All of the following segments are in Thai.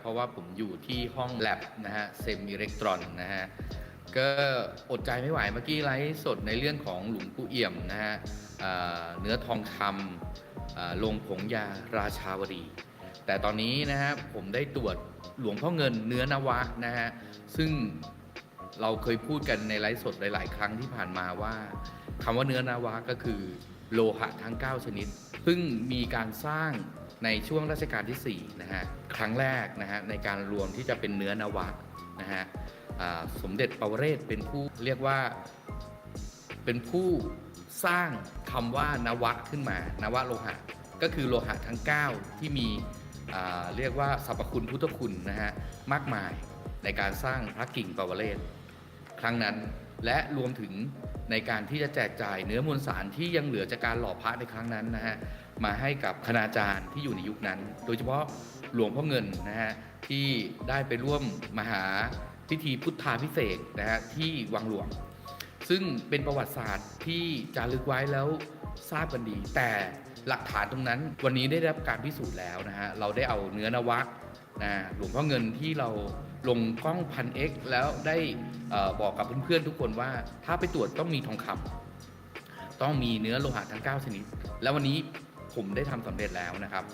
เพราะว่าผมอยู่ที่ห้องแลบนะฮะเซมอิเล็กตรอนนะฮะก็อดใจไม่ไหวเมื่อกี้ไลฟ์สดในเรื่องของหลวงปู่เอี่ยมนะฮะเนื้อทองคำลงผงยาราชาวดี แต่ตอนนี้นะฮะผมได้ตรวจหลวงพ่อเงินเนื้อนวะนะฮะซึ่งเราเคยพูดกันในไลฟ์สดหลาย ๆ ครั้งที่ผ่านมาว่าคำว่าเนื้อนวะก็คือโลหะทั้ง 9 ชนิด ซึ่งมีการสร้าง ในช่วงรัชกาลที่4นะฮะครั้งแรกนะฮะในการรวมที่จะเป็นเนื้อนวะนะฮะสมเด็จปวเรศเป็นผู้เรียกว่าเป็นผู้สร้างคำว่านวะขึ้นมานวะโลหะ ก็คือโลหะทั้ง 9 ที่มีเรียกว่าสรรพคุณพุทธคุณนะฮะมากมายในการสร้างพระกิ่งปวเรศครั้งนั้นและรวมถึงในการที่จะแจกจ่ายเนื้อมวลสารที่ยังเหลือจากการหล่อพระในครั้งนั้นนะฮะ มาให้กับคณาจารย์ที่อยู่ในยุคนั้น โดยเฉพาะหลวงพ่อเงินนะฮะที่ได้ไปร่วมมหาพิธีพุทธาพิเศษนะฮะที่วังหลวง ซึ่งเป็นประวัติศาสตร์ที่จารึกไว้แล้วทราบกันดี แต่หลักฐานตรงนั้นวันนี้ได้รับการพิสูจน์แล้วนะฮะเราได้เอาเนื้อนวะนะหลวงพ่อเงินที่เราลงกล้องพันเอ็กแล้วได้บอกกับเพื่อนๆทุกคนว่าถ้าไปตรวจต้องมีทองคำต้องมีเนื้อโลหะทั้ง 9 ชนิด แล้ววันนี้ ผมได้ทำสำเร็จแล้วนะครับ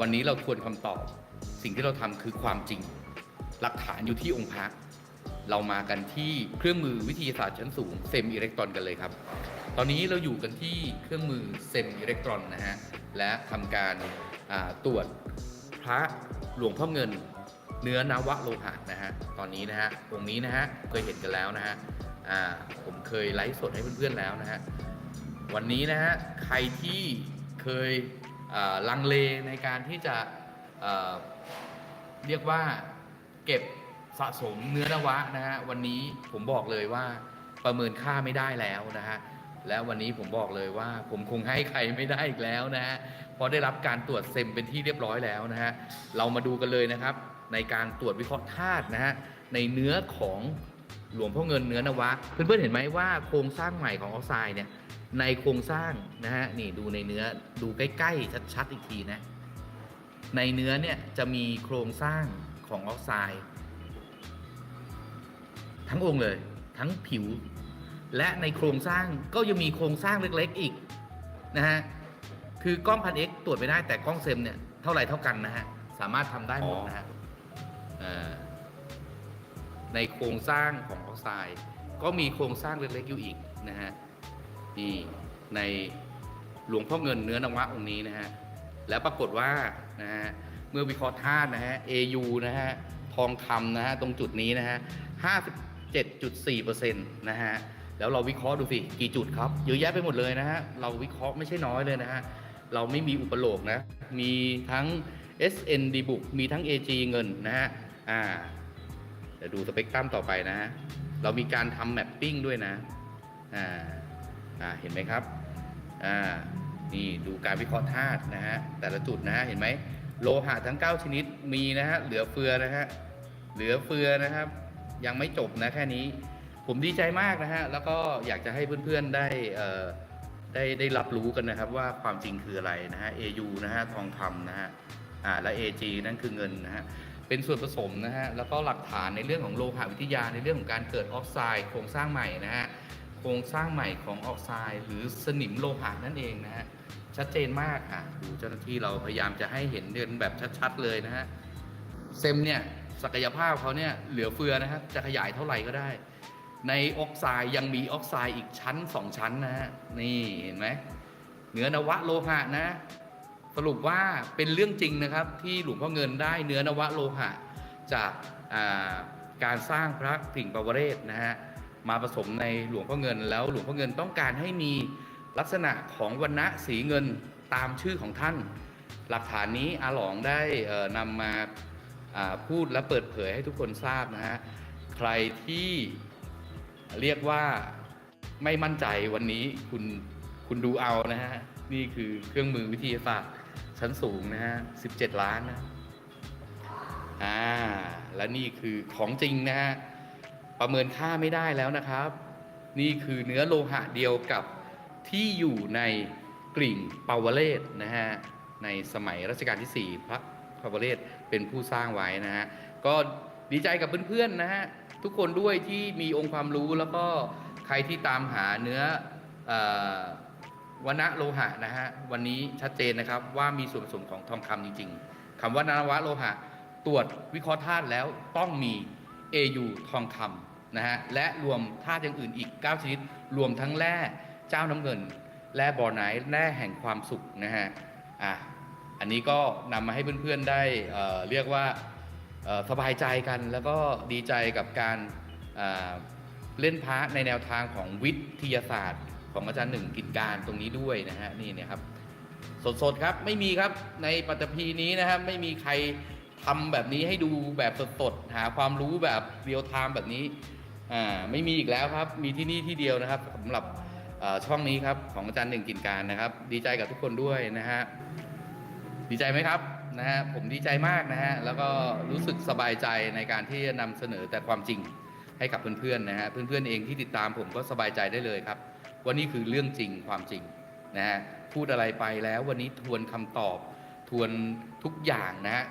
วันนี้เราทวนคำตอบ สิ่งที่เราทำคือความจริง หลักฐานอยู่ที่องค์พระเรามากันที่เครื่องมือวิทยาศาสตร์ชั้นสูงเซมอิเล็กตรอนกันเลยครับ ตอนนี้เราอยู่กันที่เครื่องมือเซมอิเล็กตรอนนะฮะ และทำการตรวจพระหลวงพ่อเงิน เนื้อนวะโลหะนะฮะ ตอนนี้นะฮะองค์นี้นะฮะเคยเห็นกันแล้วนะฮะผมเคยไลฟ์สดให้เพื่อนๆแล้วนะฮะ วันนี้นะฮะใครที่ เคยลังเลในการที่จะเรียกว่าเก็บสะสมเนื้อนวะนะฮะวันนี้ผมบอกเลยว่าประเมินค่าไม่ได้แล้วนะฮะและวันนี้ผมบอกเลยว่า ผมคงให้ใครไม่ได้อีกแล้วนะฮะเพราะได้รับการตรวจเซมเป็นที่เรียบร้อยแล้วนะฮะเรามาดูกันเลยนะครับ ในการตรวจวิเคราะห์ธาตุนะฮะในเนื้อของหลวงพ่อเงินเนื้อนวะ เพื่อนๆเห็นไหมว่าโครงสร้างใหม่ของออกไซด์เนี่ย ในโครงสร้างนะฮะนี่ดูในเนื้อดูใกล้ๆชัดๆอีกทีนะในเนื้อเนี่ยจะมีโครงสร้างของออกไซด์ทั้งองค์เลยทั้งผิว และในโครงสร้างก็ยังมีโครงสร้างเล็กๆอีกนะฮะคือกล้องพันเอ็กตรวจไม่ได้แต่กล้องเซมเนี่ยเท่าไหร่เท่ากันนะฮะสามารถทำได้หมดนะฮะอ่าในโครงสร้างของออกไซด์ก็มีโครงสร้างเล็กๆอยู่อีกนะฮะ นี่ในหลวงพ่อเงินเนื้อนวะองค์นี้นะฮะแล้วปรากฏว่านะฮะเมื่อวิเคราะห์ธาตุนะฮะ AU นะฮะทองคำนะฮะตรงจุดนี้นะฮะ57.4%นะฮะแล้วเราวิเคราะห์ดูสิกี่จุดครับเยอะแยะไปหมดเลยนะฮะเราวิเคราะห์ไม่ใช่น้อยเลยนะฮะเราไม่มีอุปโลกนะมีทั้ง SND บุกมีทั้ง AG เงินนะฮะอ่าเดี๋ยวดูสเปกตรัมต่อไปนะฮะเรามีการทำแมปปิ้งด้วยนะอ่า เห็นไหมครับอ่านี่ดูการวิเคราะห์ธาตุนะฮะแต่ละจุดนะฮะเห็นไหมโลหะทั้ง 9 ชนิดมีนะฮะเหลือเฟือนะฮะเหลือเฟือนะครับ ยังไม่จบนะแค่นี้ ผมดีใจมากนะฮะแล้วก็อยากจะให้เพื่อนๆได้เอ่อได้ได้รับรู้กันนะครับว่าความจริงคืออะไรนะฮะ AU นะฮะทองคำนะฮะอ่าและ AG นั่นคือเงินนะฮะเป็นส่วนผสมนะฮะแล้วก็หลักฐานในเรื่องของโลหะวิทยาในเรื่องของการเกิดออกไซด์โครงสร้างใหม่นะฮะ โครงสร้างใหม่ของออกไซด์หรือสนิมโลหะนั่นเองนะฮะชัดเจนมากอะดูเจ้าหน้าที่เราพยายามจะให้เห็นเดินแบบชัดๆเลยนะฮะเซมเนี่ยศักยภาพเขาเนี่ยเหลือเฟือนะครับจะขยายเท่าไหร่ก็ได้ ในออกไซด์ยังมีออกไซด์อีกชั้นสองชั้นนะฮะนี่เห็นไหมเนื้อนวะโลหะนะ สรุปว่าเป็นเรื่องจริงนะครับที่หลวงพ่อเงินได้เนื้อนวะโลหะ จากาการสร้างพระกิ่งปวเรศนะฮะ มาผสมในหลวงพ่อเงิน แล้วหลวงพ่อเงินต้องการให้มีลักษณะของวันณะสีเงินตามชื่อของท่าน หลักฐานนี้อาหลองได้นำมาอ่าพูดและเปิดเผยให้ทุกคนทราบนะฮะใครที่เรียกว่าไม่มั่นใจวันนี้คุณคุณดูเอานะฮะนี่คือเครื่องมือวิทยาศาสตร์ชั้นสูงนะฮะ17 ล้านนะอ่าและนี่คือของจริงนะฮะ ประเมินค่าไม่ได้แล้วนะครับ นี่คือเนื้อโลหะเดียวกับที่อยู่ในกลิ่งปาวเลศนะฮะในสมัยรัชกาลที่ 4 พระพาวเวศเป็นผู้สร้างไว้นะฮะก็ดีใจกับเพื่อนๆนะฮะทุกคนด้วยที่มีองค์ความรู้แล้วก็ใครที่ตามหาเนื้อเออวณโลหะนะฮะวันนี้ชัดเจนนะครับว่ามีส่วนผสมของทองคำจริง ๆคำว่านวะโลหะ ตรวจวิเคราะห์ธาตุแล้วต้องมี AU ทองคำ นะฮะและรวมธาตุอย่างอื่นอีก 9 ชนิด รวมทั้งแร่เจ้าน้ำเงินแร่บอร์ไนท์แร่แห่งความสุขนะฮะอะอันนี้ก็นำมาให้เพื่อนๆได้เเรียกว่าสบายใจกันแล้วก็ดีใจกับการเล่นพระในแนวทางของวิทยาศาสตร์ ของอาจารย์หนึ่งกิจการตรงนี้ด้วยนะฮะนี่เนี่ยครับสดๆครับไม่มีครับในปัตตภีนี้นะครับไม่มีใครทำแบบนี้ให้ดูแบบสดๆหาความรู้แบบเรียลไทม์แบบนี้ อ่าไม่มีอีกแล้วครับ มีที่นี่ที่เดียวนะครับสำหรับช่องนี้ครับของอาจารย์หนึ่งกิจการนะครับ ดีใจกับทุกคนด้วยนะฮะดีใจไหมครับนะฮะผมดีใจมากนะฮะแล้วก็รู้สึกสบายใจในการที่จะนำเสนอแต่ความจริงให้กับเพื่อนๆนะฮะเพื่อนๆเองที่ติดตามผมก็สบายใจได้เลยครับว่านี่คือเรื่องจริงความจริงนะฮะพูดอะไรไปแล้ววันนี้ทวนคำตอบทวนทุกอย่างนะฮะ